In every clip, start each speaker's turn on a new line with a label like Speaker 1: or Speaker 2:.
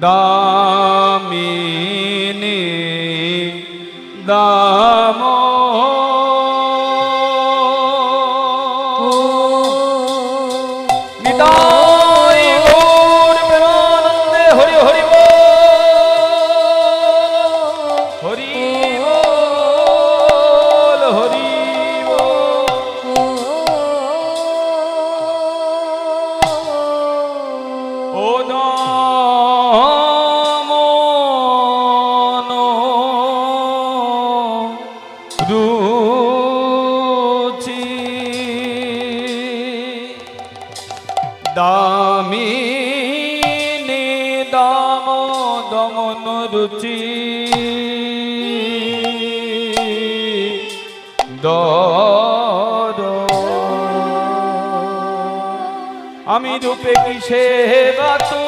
Speaker 1: দামিনী দাম রুচি। দর। আমি রূপে কিসে বা ও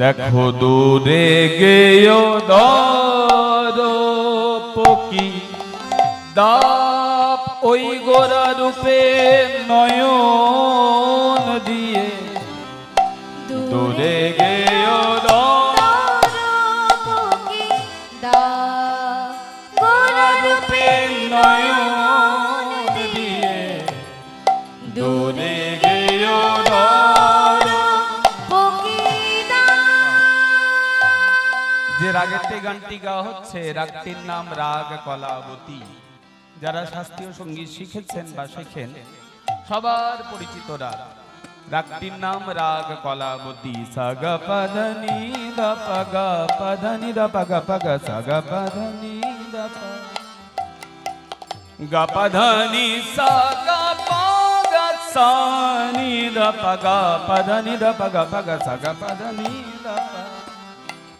Speaker 1: দেখো দূরে গেও দর পকি। দাপ ওই গোরা রূপে নয়ন দিয়ে। দূরে গেয় যে রাগেতে গানটি গাওয়া হচ্ছে, রাগটির নাম রাগ কলাবতী। যারা শাস্ত্রীয় সংগীত শিখেছেন বা শেখেন, সবার পরিচিত রাগ। রাগটির নাম রাগ কলাবতী। সাগা পাধনি দা পাগা পাধনি দা পাগা পাগা, সাগা পাধনি দা গা পাধনি, সাগা পাগা, সানি দা পাগা পাধনি দা পাগা পাগা, সাগা পাধনি দা পা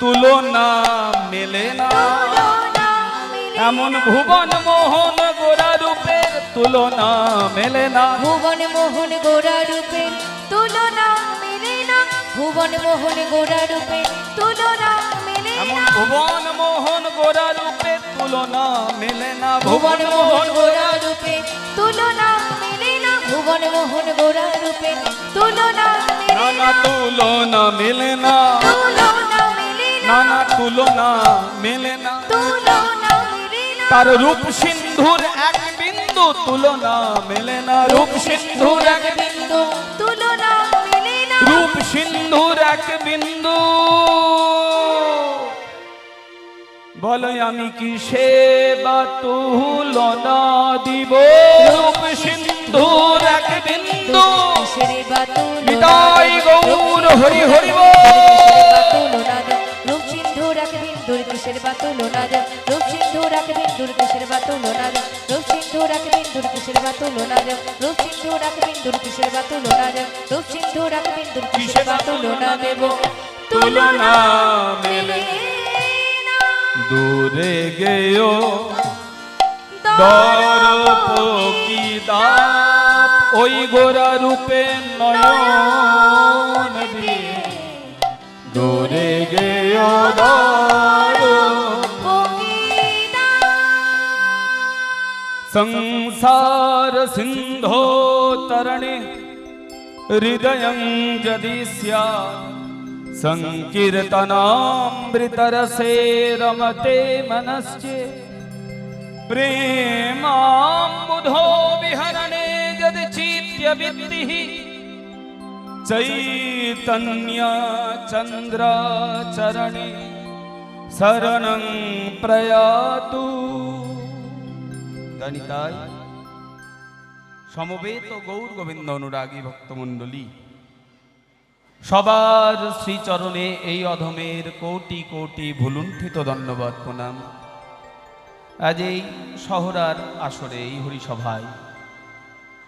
Speaker 1: তুলনা মেলে না। এমন ভুবন মোহন গোরা রূপের তুলনা মেলে না।
Speaker 2: ভুবন মোহন গোরা রূপে তুলনা মেলে না। ভুবন মোহন গোরা রূপে তুলনা মেলে
Speaker 1: এমন
Speaker 2: না
Speaker 1: ভুবন মোহন গোরা রূপে তুলনা মেলে না।
Speaker 2: ভুবন মোহন গোরা রূপে তুলনা মেলে না। ভুবন মোহন গোরা রূপে তুলনা মেলে
Speaker 1: না। তুলনা মেলে না।
Speaker 2: তুলনা মেলে না
Speaker 1: না না। তুলনা মেলে না। তার রূপ সিন্ধুর এক বিন্দু তুলনা মেলে না। রূপ সিন্ধুর এক
Speaker 2: বিন্দু তুলনা মেলে না।
Speaker 1: রূপ সিন্ধুর এক বিন্দু। বলো আমি কি সেবা তুলনা দিব? রূপ সিন্ধুর এক বিন্দু।
Speaker 2: বা
Speaker 1: নিতাই গৌর হরি হরি
Speaker 2: দূর কিসের বা তুলনা দেব রূপ সিন্ধু রাখবেন দূর কিসের বা তুলনা দেব রূপ সিন্ধু রাখবেন দূর কিসের বা তুলনা দেব রূপ সিন্ধু রাখবেন দূর কিসের বা তুলনা দেব রূপ সিন্ধু রাখবেন দূর কিসের বা তুলনা দেব?
Speaker 1: তুলনা মেলে দূরে গেও। দরপ কি দাপ ওই গোরা রূপে নয়ন संसारसिन्धो तरणे हृदयं यदि स्यात् सङ्कीर्तनामृतरसे रमते मनश्चे प्रेमाम्बुधो विहरणे यदि चित्य व्यक्तिः चैतन्य चन्द्र चरणे शरणं प्रयातु জানি তাই সমবেত গৌর গোবিন্দ অনুরাগী ভক্তমণ্ডলী সবার শ্রীচরণে এই অধমের কোটি কোটি ভুলুণ্ঠিত ধন্যবাদ প্রণাম আজ এই শহরার আসরে এই হরিসভায়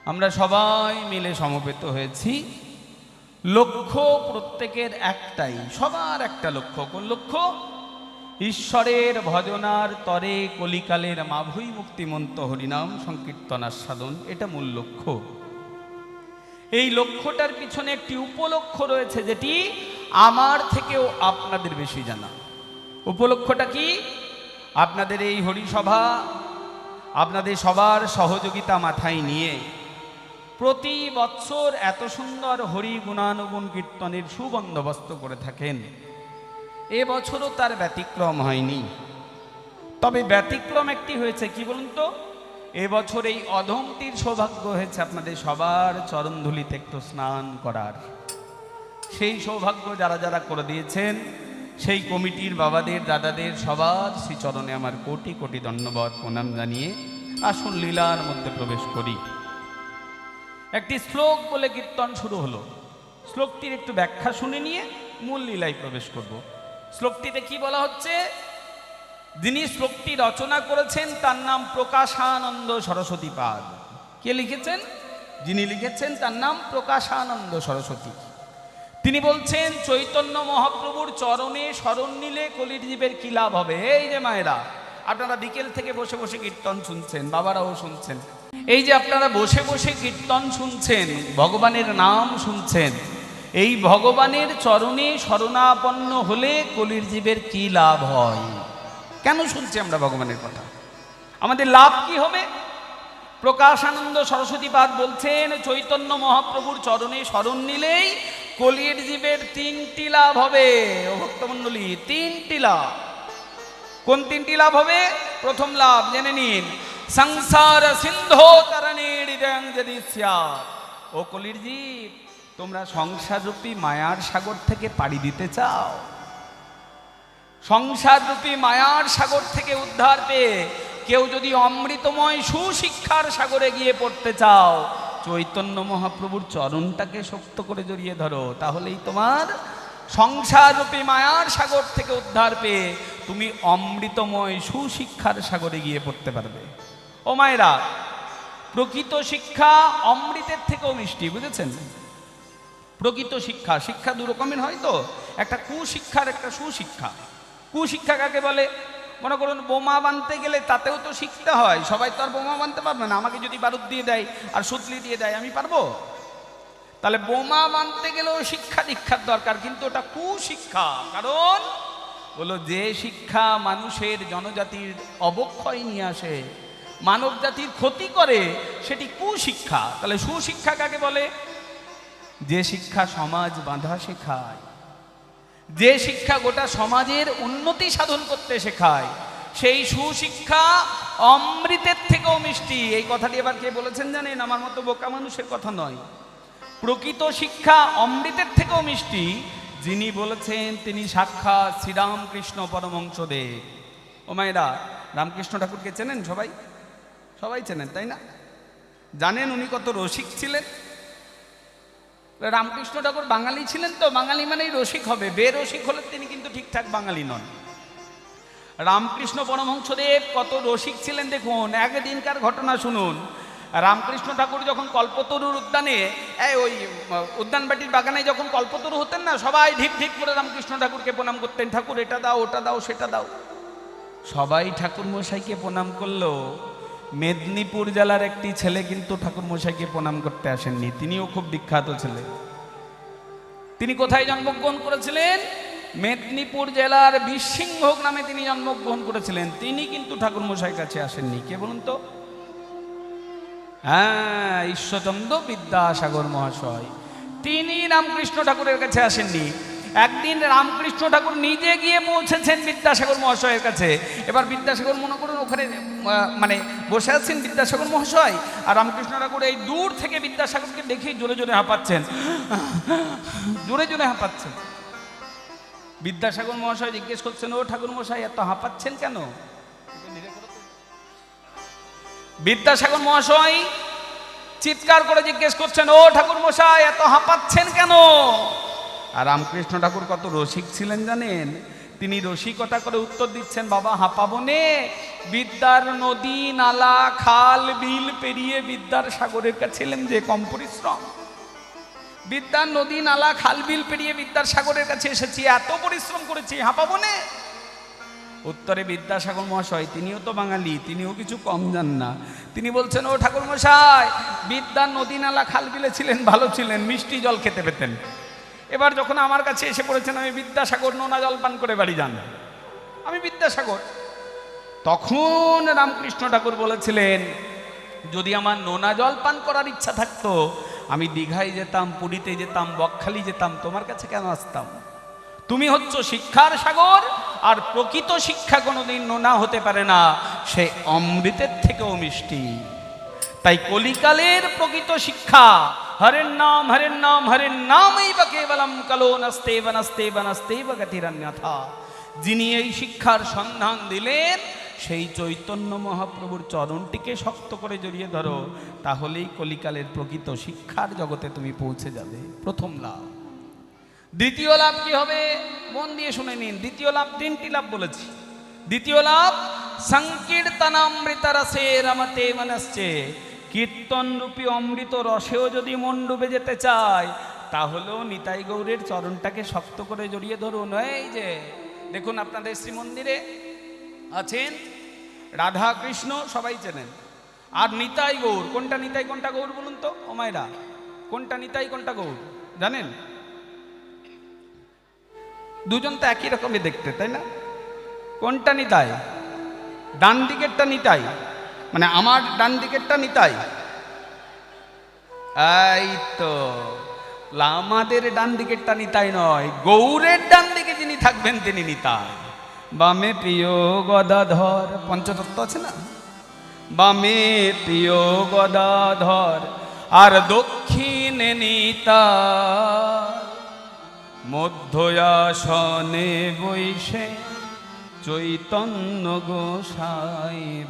Speaker 1: আমরা সবাই মিলে সমবেত হয়েছি লক্ষ্য প্রত্যেকের একটাই, সবার একটা লক্ষ্য। কোন লক্ষ্য? ঈশ্বরের ভজনার তরে কলিকালের মাভুই মুক্তিমন্ত হরিনাম সংকীর্তনার সাধন এটা মূল লক্ষ্য। এই লক্ষ্যটার পিছনে একটি উপলক্ষ্য রয়েছে, যেটি আমার থেকেও আপনাদের বেশি জানা। উপলক্ষ্যটা কি? আপনাদের এই হরিসভা, আপনাদের সবার সহযোগিতা মাথায় নিয়ে প্রতি বৎসর এত সুন্দর হরি গুণানুগুণ কীর্তনের সুবন্দোবস্ত করে থাকেন। এবছরও তার ব্যতিক্রম হয়নি। তবে ব্যতিক্রম একটি হয়েছে, কি বলুন তো? এবছর এই অধমটির সৌভাগ্য হয়েছে আপনাদের সবার চরণধুলিতে একটু স্নান করার। সেই সৌভাগ্য যারা যারা করে দিয়েছেন, সেই কমিটির বাবাদের, দাদাদের সবার শ্রীচরণে আমার কোটি কোটি ধন্যবাদ প্রণাম জানিয়ে আসুন লীলার মধ্যে প্রবেশ করি। একটি শ্লোক বলে কীর্তন শুরু হলো। শ্লোকটির একটু ব্যাখ্যা শুনে নিয়ে মূল লীলায় প্রবেশ করব। শ্লোকটিতে কি বলা হচ্ছে? যিনি শ্লোকটি রচনা করেছেন, তার নাম প্রকাশানন্দ সরস্বতী পাদ। কে লিখেছেন? যিনি লিখেছেন, তার নাম প্রকাশানন্দ সরস্বতী। তিনি বলছেন, চৈতন্য মহাপ্রভুর চরণে স্মরণ নিলে কলির জীবের কি লাভ হবে? এই যে মায়েরা, আপনারা বিকেল থেকে বসে বসে কীর্তন শুনছেন, বাবারাও শুনছেন। এই যে আপনারা বসে বসে কীর্তন শুনছেন, ভগবানের নাম শুনছেন, এই ভগবানের চরণে শরণাপন্ন হলে কলির জীবের কি লাভ হয়? কেন শুনছি আমরা ভগবানের কথা? আমাদের লাভ কি হবে? প্রকাশানন্দ সরস্বতী পাদ বলছেন, চৈতন্য মহাপ্রভুর চরণে স্মরণ নিলেই কলির জীবের তিনটি লাভ হবে। ও ভক্তমণ্ডলী, তিনটি লাভ। কোন তিনটি লাভ হবে? প্রথম লাভ, জেনে নিন সংসার সিন্ধো। ও কলির জীব তোমরা সংসার রূপী মায়ার সাগর থেকে পাড়ি দিতে চাও সংসার রূপী মায়ার সাগর থেকে উদ্ধার পেয়ে কেউ যদি অমৃতময় সুশিক্ষার সাগরে গিয়ে পড়তে চাও চৈতন্য মহাপ্রভুর চরণটাকে শক্ত করে জড়িয়ে ধরো তাহলেই তোমার সংসার রূপী মায়ার সাগর থেকে উদ্ধার পেয়ে তুমি অমৃতময় সুশিক্ষার সাগরে গিয়ে পড়তে পারবে ও মায়েরা, প্রকৃত শিক্ষা অমৃতের থেকেও মিষ্টি, বুঝেছেন? প্রকৃত শিক্ষা শিক্ষা দু রকমের হয় তো। একটা কুশিক্ষার একটা সুশিক্ষা। কুশিক্ষা কাকে বলে? মনে করুন, বোমা বানতে গেলে তাতেও তো শিখতে হয়। সবাই তো আর বোমা বানতে পারবে না। আমাকে যদি বারুদ দিয়ে দেয় আর সুতলি দিয়ে দেয়, আমি পারব? তাহলে বোমা বানতে গেলেও শিক্ষা দীক্ষার দরকার, কিন্তু ওটা কুশিক্ষা। কারণ হলো যে শিক্ষা মানুষের জনজাতির অবক্ষয় নিয়ে আসে মানব জাতির ক্ষতি করে, সেটি কুশিক্ষা। তাহলে সুশিক্ষা কাকে বলে? যে শিক্ষা সমাজ বাঁধা শেখায়, যে শিক্ষা গোটা সমাজের উন্নতি সাধন করতে শেখায়, সেই সুশিক্ষা অমৃতের থেকেও মিষ্টি। এই কথাটি এবার কে বলেছেন জানেন? আমার মতো বোকা মানুষের কথা নয়। প্রকৃত শিক্ষা অমৃতের থেকেও মিষ্টি। যিনি বলেছেন, তিনি সাক্ষাৎ শ্রীরামকৃষ্ণ পরমংসদেব ও মায়েরা, রামকৃষ্ণ ঠাকুরকে চেনেন সবাই? সবাই চেনেন, তাই না? জানেন উনি কত রসিক ছিলেন? রামকৃষ্ণ ঠাকুর বাঙালি ছিলেন তো, বাঙালি মানেই রসিক হবে। বেরসিক হলে তিনি কিন্তু ঠিকঠাক বাঙালি নন। রামকৃষ্ণ পরমহংসদেব কত রসিক ছিলেন দেখুন, একদিনকার ঘটনা শুনুন। রামকৃষ্ণ ঠাকুর যখন কল্পতরুর উদ্যানে ওই উদ্যানবাটির বাগানে যখন কল্পতরু হতেন না, সবাই ঢিক ঢিক করে রামকৃষ্ণ ঠাকুরকে প্রণাম করতেন, ঠাকুর, এটা দাও, ওটা দাও, সেটা দাও। সবাই ঠাকুর মশাইকে প্রণাম করল। মেদিনীপুর জেলার একটি ছেলে কিন্তু ঠাকুর মশাইকে প্রণাম করতে আসেননি। তিনিও খুব বিখ্যাত ছেলে। তিনি কোথায় জন্মগ্রহণ করেছিলেন? মেদিনীপুর জেলার বিসিংহ নামে তিনি জন্মগ্রহণ করেছিলেন। তিনি কিন্তু ঠাকুর মশাই কাছে আসেননি। কে বলুন তো? হ্যাঁ ঈশ্বরচন্দ্র বিদ্যাসাগর মহাশয়। তিনি রামকৃষ্ণ ঠাকুরের কাছে আসেননি। একদিন রামকৃষ্ণ ঠাকুর নিজে গিয়ে পৌঁছেছেন বিদ্যাসাগর মহাশয়ের কাছে। এবার বিদ্যাসাগর মনে করুন ওখানে মানে বসে আছেন বিদ্যাসাগর মহাশয়, আর রামকৃষ্ণ ঠাকুর এই দূর থেকে বিদ্যাসাগরকে দেখেই জোরে জোরে হাঁপাচ্ছেন। জোরে জোরে হাঁপাচ্ছেন। বিদ্যাসাগর মহাশয় জিজ্ঞেস করছেন, ও ঠাকুর মশাই এত হাঁপাচ্ছেন কেন? বিদ্যাসাগর মহাশয় চিৎকার করে জিজ্ঞেস করছেন, ও ঠাকুর মশাই এত হাঁপাচ্ছেন কেন? আর রামকৃষ্ণ ঠাকুর কত রসিক ছিলেন জানেন? তিনি রসিকতা করে উত্তর দিচ্ছেন, বাবা, হাঁপাবনে। বিদ্যার নদী, নালা, খাল, বিল পেরিয়ে বিদ্যার সাগরের কাছে যে কম পরিশ্রম। বিদ্যার নদী, নালা, খাল, বিল পেরিয়ে বিদ্যার সাগরের কাছে এসেছি, এত পরিশ্রম করেছি, হাঁপাবনে? উত্তরে, বিদ্যাসাগর মহাশয়, তিনিও তো বাঙালি, তিনিও কিছু কম জান না। তিনি বলছেন, ও ঠাকুর মশাই, বিদ্যার নদী, নালা, খাল, বিলে ছিলেন, ভালো ছিলেন, মিষ্টি জল খেতে পেতেন। এবার যখন আমার কাছে এসে পড়েছেন, আমি বিদ্যাসাগর নোনা জল পান করে বাড়ি যান। আমি বিদ্যাসাগর। তখন রামকৃষ্ণ ঠাকুর বলেছিলেন, যদি আমার নোনা জল পান করার ইচ্ছা থাকতো, আমি দীঘায় যেতাম, পুরীতে যেতাম, বকখালি যেতাম, তোমার কাছে কেন আসতাম? তুমি হচ্ছ শিক্ষার সাগর, আর প্রকৃত শিক্ষা কোনোদিন নোনা হতে পারে না। সে অমৃতের থেকেও মিষ্টি। তাই কলিকালের প্রকৃত শিক্ষা হরের নাম হরের নাম হরের নামই বা কেবলম কালো নস্তে বনস্তে বনস্তে গতিরন্যথা যিনি এই শিক্ষার সন্ধান দিলেন, সেই চৈতন্য মহাপ্রভুর চরণটিকে শক্ত করে জড়িয়ে ধরো, তাহলেই কলিকালের প্রকৃত শিক্ষার জগতে তুমি পৌঁছে যাবে। প্রথম লাভ। দ্বিতীয় লাভ কি হবে? মন দিয়ে শুনে নিন। দ্বিতীয় লাভ, তিনটি লাভ বলেছি। দ্বিতীয় লাভ সংকীর্তনামৃত রসে রমতে মনস্যে কীর্তন রূপী অমৃত রসেও যদি মন ডুবে যেতে চায়, তাহলেও নিতাই গৌরের চরণটাকে শক্ত করে জড়িয়ে ধরুন। এই যে, দেখুন আপনাদের শ্রীমন্দিরে আছেন রাধা কৃষ্ণ সবাই চেনেন। আর নিতাই গৌর, কোনটা নিতাই, কোনটা গৌর বলুন তো? ওমায়রা কোনটা নিতাই, কোনটা গৌর? জানেন? দুজন তো একই রকমই দেখতে, তাই না? কোনটা নিতাই? ডান দিকেরটা নিতাই। মানে আমার ডান দিকেরটা নিতাই। এই তো লা, আমাদের ডান দিকেরটা নিতাই নয় গৌরের ডান দিকে যিনি থাকবেন তিনি নিতাই। বামে প্রিয় গদাধর পঞ্চতত্ত্ব আছে না? বামে প্রিয় গদাধর আর দক্ষিণে নিতা মধ্যয়াসনে বৈশে চৈতন্য গোসাই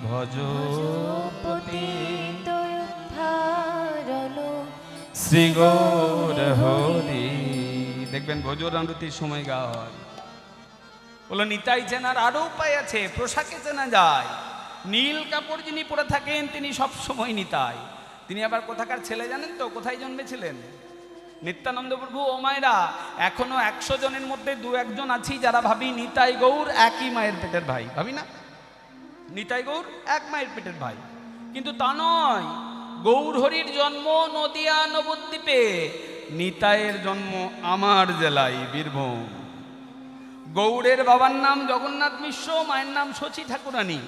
Speaker 1: শ্রীগৌর হরি। দেখবেন ভোজরামৃতির সময় গাওয়া হয় বলো, নিতাই চেনার আরও উপায় আছে, পোশাকে চেনা যায়। নীল কাপড় যিনি পরে থাকেন, তিনি সব সময় নিতাই। তিনি আবার কোথাকার ছেলে জানেন তো? কোথায় জন্মেছিলেন? নিত্যানন্দ প্রভু ও মায়েরা, এখনও একশো জনের মধ্যে দু একজন আছি যারা ভাবি নিতাই গৌর একই মায়ের পেটের ভাই। ভাবি না? নিতাই গৌর এক মায়ের পেটের ভাই। কিন্তু তা নয়, গৌর হরির জন্ম নদিয়া নবদ্বীপে, নিতাইয়ের জন্ম আমার জেলায় বীরভূম। গৌড়ের বাবার নাম জগন্নাথ মিশ্র, মায়ের নাম শচী ঠাকুরানী।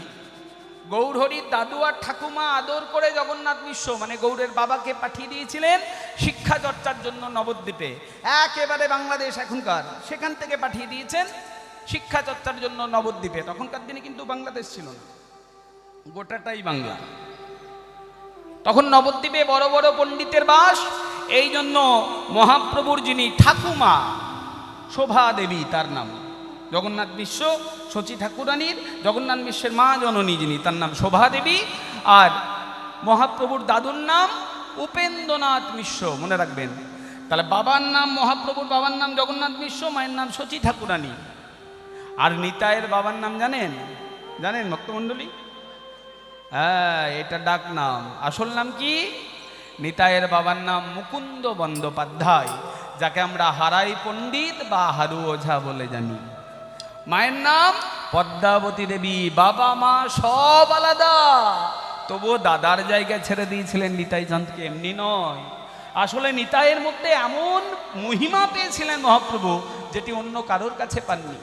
Speaker 1: গৌরহরির দাদু আর ঠাকুমা আদর করে জগন্নাথ মিশ্র মানে গৌড়ের বাবাকে পাঠিয়ে দিয়েছিলেন শিক্ষা চর্চার জন্য নবদ্বীপে। একেবারে বাংলাদেশ এখনকার। সেখান থেকে পাঠিয়ে দিয়েছেন শিক্ষা চর্চার জন্য নবদ্বীপে। তখনকার দিনে কিন্তু বাংলাদেশ ছিল না। গোটাটাই বাংলা। তখন নবদ্বীপে বড় বড় পণ্ডিতের বাস। এই জন্য মহাপ্রভুর যিনি ঠাকুমা শোভা দেবী তার নাম। জগন্নাথ বিশ্ব শচী ঠাকুরানীর, জগন্নাথ বিশ্বের মা জননী যিনি, তার নাম শোভা দেবী। আর মহাপ্রভুর দাদুর নাম উপেন্দ্রনাথ মিশ্র, মনে রাখবেন। তাহলে বাবার নাম মহাপ্রভুর, বাবার নাম জগন্নাথ মিশ্র, মায়ের নাম শচী ঠাকুরানী। আর নিতায়ের বাবার নাম জানেন? জানেন ভক্তমণ্ডলী? হ্যাঁ এটা ডাক নাম। আসল নাম কি? নিতায়ের বাবার নাম মুকুন্দ বন্দ্যোপাধ্যায়, যাকে আমরা হারাই পণ্ডিত বা হারু ওঝা বলে জানি। মায়ের নাম পদ্মাবতী দেবী। বাবা, মা সব আলাদা। তবুও দাদার জায়গায় ছেড়ে দিয়েছিলেন নিতাই চাঁদকে এমনি নয়। আসলে নিতাইয়ের মধ্যে এমন মহিমা পেয়েছিলেন মহাপ্রভু, যেটি অন্য কারোর কাছে পাননি।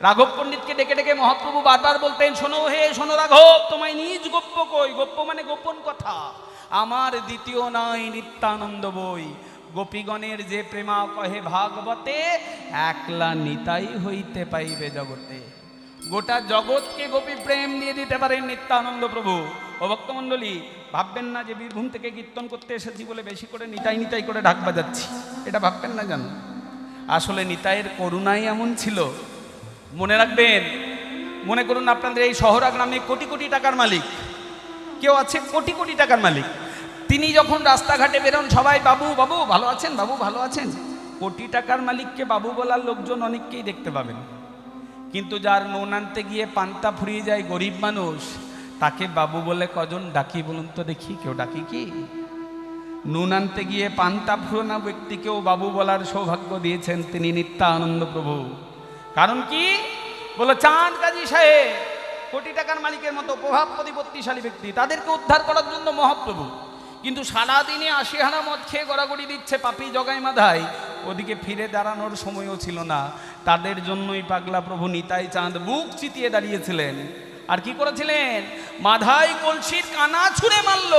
Speaker 1: রাঘব পণ্ডিতকে ডেকে ডেকে মহাপ্রভু বারবার বলতেন, শোনো হে, শোনো রাঘব, তোমায় নিজ গোপ্য কই? গোপ্য মানে গোপন কথা। আমার দ্বিতীয় নাই নিত্যানন্দ বই। গোপীগণের যে প্রেমা কহে ভাগবতে, একলা নিতাই হইতে পাইবে জগতে। গোটা জগৎকে গোপী প্রেম দিয়ে দিতে পারেন নিত্যানন্দ প্রভু। ও ভাববেন না যে বীরভূম থেকে কীর্তন করতে এসেছি বলে বেশি করে নিতাই নিতাই করে ঢাক বাজাচ্ছি। এটা ভাববেন না জানো আসলে নিতাইয়ের করুণাই এমন ছিল। মনে রাখবেন, মনে করুন আপনাদের এই শহরা গ্রামে কোটি কোটি টাকার মালিক। কেউ আছে কোটি কোটি টাকার মালিক। তিনি যখন রাস্তাঘাটে বেরোন, সবাই, বাবু বাবু, ভালো আছেন? বাবু, ভালো আছেন? কোটি টাকার মালিককে বাবু বলার লোকজন অনেককেই দেখতে পাবেন। কিন্তু যার নুন আনতে গিয়ে পান্তা ফুরিয়ে যায় গরিব মানুষ, তাকে বাবু বলে কজন ডাকি বলুন তো দেখি, কেউ ডাকি কি? নুন আনতে গিয়ে পান্তা ফুরোনা ব্যক্তিকেও বাবু বলার সৌভাগ্য দিয়েছেন তিনি নিত্যানন্দ প্রভু। কারণ কি? বলো, চাঁদ কাজী সাহেব, কোটি টাকার মালিকের মতো প্রভাব প্রতিপত্তিশালী ব্যক্তি, তাদেরকে উদ্ধার করার জন্য মহাপ্রভু। কিন্তু সারাদিনে আশি হানা মদ খেয়ে গড়াগড়ি দিচ্ছে পাপি জগাই মাধাই। ওদিকে ফিরে দাঁড়ানোর সময়ও ছিল না। তাদের জন্যই পাগলা প্রভু নিতাই চাঁদ বুক চিতিয়ে দাঁড়িয়েছিলেন। আর কি করেছিলেন? মাধাই কলসির কানা ছুঁড়ে মারল।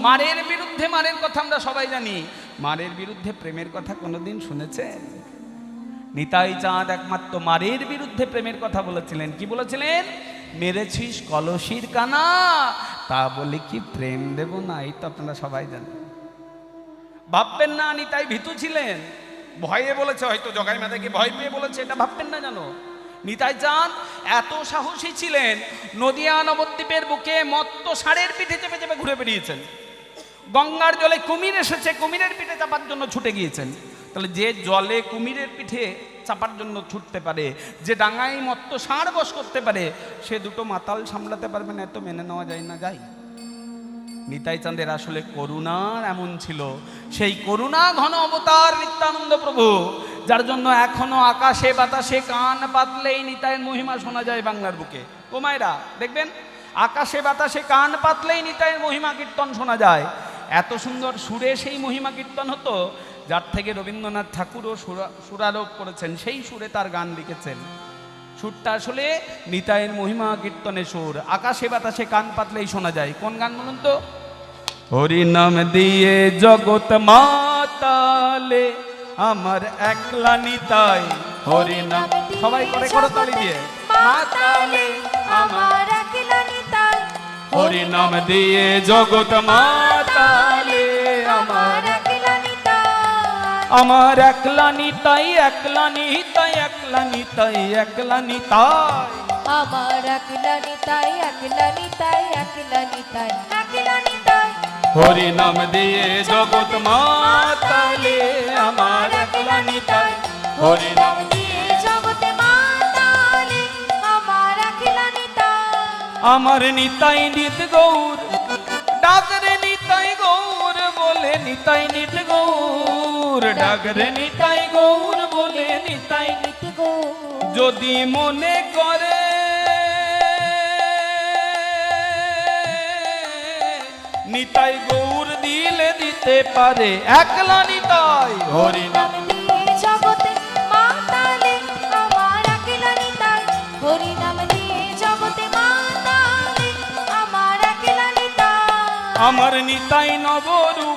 Speaker 1: মারের বিরুদ্ধে মারের কথা আমরা সবাই জানি। মারের বিরুদ্ধে প্রেমের কথা কোনোদিন শুনেছেন? নিতাই চাঁদ একমাত্র মারের বিরুদ্ধে প্রেমের কথা বলেছিলেন। কি বলেছিলেন? মেরেছিস কলসির কানা? তা বলে কি প্রেম দেব না? এই তো আপনারা সবাই জানেন। ভাববেন না নিতাই ভীতু ছিলেন। ভয়ে বলেছে, হয়তো জগাই মাতাকে ভয় পেয়ে বলেছে, এটা ভাববেন না জানো নিতাই চাঁদ, এত সাহসী ছিলেন, নদিয়া নবদ্বীপের বুকে মত্ত ষাঁড়ের পিঠে চেপে চেপে ঘুরে বেরিয়েছেন গঙ্গার জলে কুমির এসেছে, কুমিরের পিঠে চাপার জন্য ছুটে গিয়েছেন। তাহলে যে জলে কুমিরের পিঠে চাপার জন্য ছুটতে পারে, যে ডাঙায় মত্ত ষাঁড় বস করতে পারে, সে দুটো মাতাল সামলাতে পারবে না এত মেনে নেওয়া যায় না যায় নিতাই চাঁদের আসলে করুণার এমন ছিল। সেই করুণা ঘন অবতার নিত্যানন্দ প্রভু, যার জন্য এখনও আকাশে বাতাসে কান পাতলেই নিতাইয়ের মহিমা শোনা যায় বাংলার বুকে। ও মায়েরা, দেখবেন? আকাশে বাতাসে কান পাতলেই নিতাইয়ের মহিমা কীর্তন শোনা যায়। এত সুন্দর সুরে সেই মহিমা কীর্তন হতো যার থেকে রবীন্দ্রনাথ ঠাকুরও সুরা- সুরারোপ করেছেন, সেই সুরে তার গান লিখেছেন। সুরটা আসলে নিতাইয়ের মহিমা কীর্তনে সুর। আকাশে বাতাসে কান পাতলেই শোনা যায়। কোন গান বলুন তো? হরি নাম দিয়ে জগৎ মাতালে আমার একলা নিতাই। হরি নাম সবাই করে করো তালি দিয়ে। মাতালে আমার
Speaker 2: একলা নিতাই।
Speaker 1: হরি নাম দিয়ে জগৎ মাতালে আমার
Speaker 2: একলা নিতাই
Speaker 1: একলা নিতাই একলা নিতাই একলা নিতাই
Speaker 2: আমার একলা নিতাই একলা নিতাই একলা নিতাই একলা নিতাই
Speaker 1: হরি নাম দিয়ে জগৎ মাতালে আমার একলা নিতাই হরি নাম
Speaker 2: দিয়ে জগতে মাতালে আমার একলা নিতাই
Speaker 1: আমার নিতাই নিত গৌর ডাকরে নিতাই গৌর বলে নিতাই নিত গৌর ডাকরে নিতাই গৌর বলে নিতাই নিত যদি মনে করে নিতাই গৌর দিলে দিতে পারে একলা নিতাই। হরি নাম
Speaker 2: নাম দিয়ে জগতে মাতালে আমার একলা নিতাই। হরি নাম দিয়ে জগতে মাতালে আমার একলা নিতাই।
Speaker 1: আমার নিতাই নবরূপ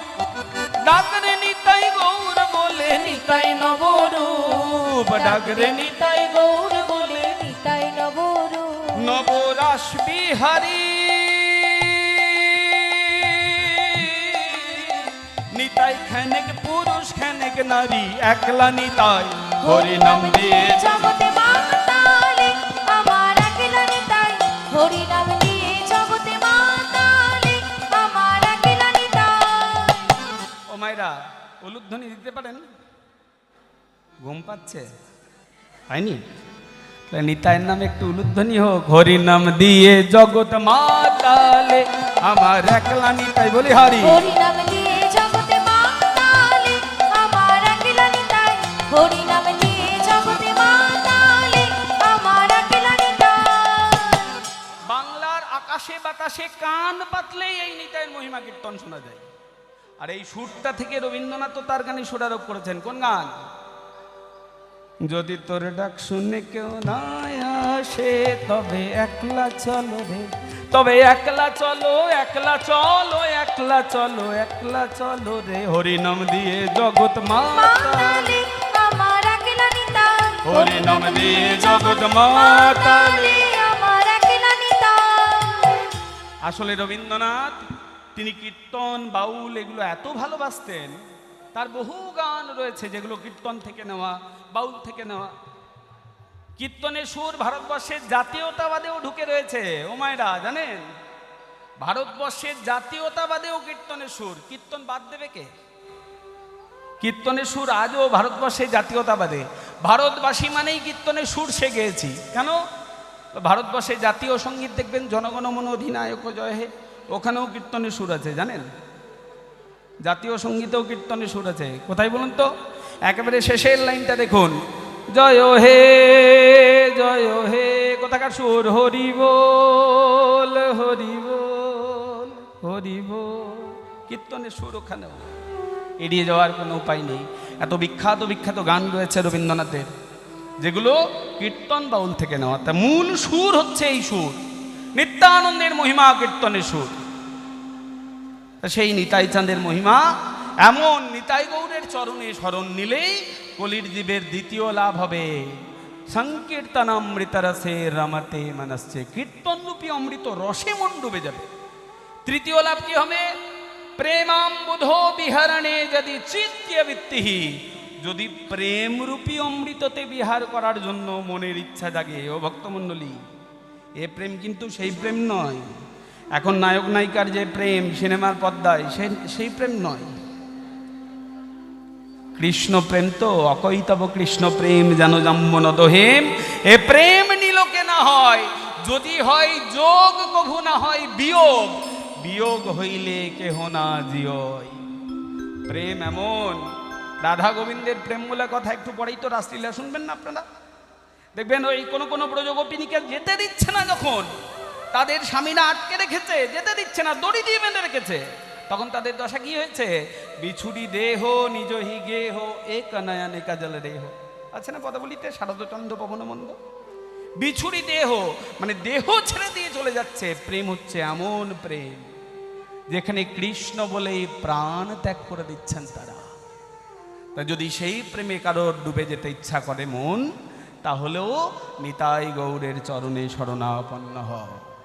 Speaker 1: নিতাই নবরূপ ডাকরে নিতাই গৌর বলে
Speaker 2: নিতাই নবরূপ।
Speaker 1: নবরাস বিহারি নিতাই খানেক পুরুষ খানেক নারী একলা নিতাই। হরি নাম দিয়ে
Speaker 2: জগতে মাতালে আমার একলা নিতাই। হরি নাম দিয়ে জগতে মাতালে আমার একলা নিতাই।
Speaker 1: ও মাইরা উলুধ্বনি দিতে পারেন? ঘুম পাচ্ছে? হয়নি? নিতাইয়ের নামে একটু উলুধ্বনি হোক। হরি নাম দিয়ে জগৎ মাতালে আমার একলা নিতাই বলি হরি।
Speaker 2: হরি নাম দিয়ে জগতে মাতালে আমার একলা নিতাই। হরি নাম দিয়ে জগতে মাতালে আমার একলা নিতাই।
Speaker 1: বাংলার আকাশে বাতাসে কান পাতলেই এই নিতাইয়ের মহিমা কীর্তন শোনা যায়। আর এই সুরটা থেকে রবীন্দ্রনাথ তো তার গানে সুরারোপ করেছেন। কোন গান? যদি তোর ডাক শুনে কেউ না আসে তবে একলা চলো রে। তবে একলা চলো একলা চলো একলা চলো একলা চলো রে। হরিনাম দিয়ে জগৎ মাতা
Speaker 2: মাতালে আমার একলা নিতাই
Speaker 1: হরি নাম দিয়ে জগৎ মাতালে।
Speaker 2: আমার একলা নিতাই
Speaker 1: আসলে রবীন্দ্রনাথ তিনি কীর্তন বাউল এগুলো এত ভালোবাসতেন তার বহু গান রয়েছে যেগুলো কীর্তন থেকে নেওয়া, বাউল থেকে নেওয়া। কীর্তনের সুর ভারতবর্ষের জাতীয়তাবাদেও ঢুকে রয়েছে, ও মায়েরা, জানেন? ভারতবর্ষের জাতীয়তাবাদেও কীর্তনের সুর। কীর্তন বাদ দেবে কে? কীর্তনের সুর আজও ভারতবর্ষের জাতীয়তাবাদে। ভারতবাসী মানেই কীর্তনের সুর সে গেয়েছি। কেন? ভারতবর্ষে জাতীয় সংগীত দেখবেন জনগণমন অধিনায়ক জয় হে। ওখানেও কীর্তনের সুর আছে, জানেন? জাতীয় সঙ্গীতেও কীর্তনের সুর আছে। কোথায় বলুন তো? একেবারে শেষের লাইনটা দেখুন। জয় হে জয় হে, কোথাকার সুর? হরি বল হরি বল হরি বল। কীর্তনের সুর ওখানেও। এড়িয়ে যাওয়ার কোনো উপায় নেই। এত বিখ্যাত বিখ্যাত গান রয়েছে রবীন্দ্রনাথের, যেগুলো কীর্তন বাউল থেকে নেওয়া। তা মূল সুর হচ্ছে এই সুর। নিত্যানন্দের মহিমা কীর্তনের সুর। সেই নিতাই চাঁদের মহিমা, এমন নিতাই গৌরের চরণে স্মরণ নিলেই কলির জীবের দ্বিতীয় লাভ হবে। সংকীর্তনামৃত রসে রমতে মনস্যে কীর্তনরূপী অমৃত রসে মন ডুবে যাবে। তৃতীয় লাভ কি হবে? প্রেমাম্বুধ বিহরণে যদি চিত্তীয় বৃত্তিহি, যদি প্রেমরূপী অমৃততে বিহার করার জন্য মনের ইচ্ছা জাগে। ও ভক্তমণ্ডলী, এ প্রেম কিন্তু সেই প্রেম নয়। এখন নায়ক নায়িকার যে প্রেম সিনেমার পর্দায় সে সেই প্রেম নয়। কৃষ্ণ প্রেম তো অকৈতব কৃষ্ণ প্রেম যেন জাম্বন দোহেম। এ প্রেম নিলোকে না হয়, যদি হয় যোগ, কভু না হয় বিয়োগ। বিয়োগ হইলে কেহ না জিয়ই। প্রেম এমন। রাধা গোবিন্দের প্রেম বলে কথা একটু পরেই তো রাসলীলা শুনবেন না আপনারা? দেখবেন ওই কোনো কোনো ব্রজগোপিনীকে যেতে দিচ্ছে না যখন। তাদের স্বামীরা আটকে রেখেছে, যেতে দিচ্ছে না, দড়ি দিয়ে বেঁধে রেখেছে। তখন তাদের দশা কি হয়েছে? বিছুরি দেহ নিজ হি গেহ, এক নয়নে কাজল দেহ। আছে না পদাবলিতে? শারদচন্দ্র পবনমন্দ বিছুরি দেহ মানে দেহ ছেড়ে দিয়ে চলে যাচ্ছে, প্রেম হচ্ছে এমন প্রেম, যেখানে কৃষ্ণ বলে প্রাণ ত্যাগ করে দিচ্ছেন তারা। তা যদি সেই প্রেমে কারোর ডুবে যেতে ইচ্ছা করে মন, তাহলেও নিতাই গৌরের চরণে শরণাপন্ন হয়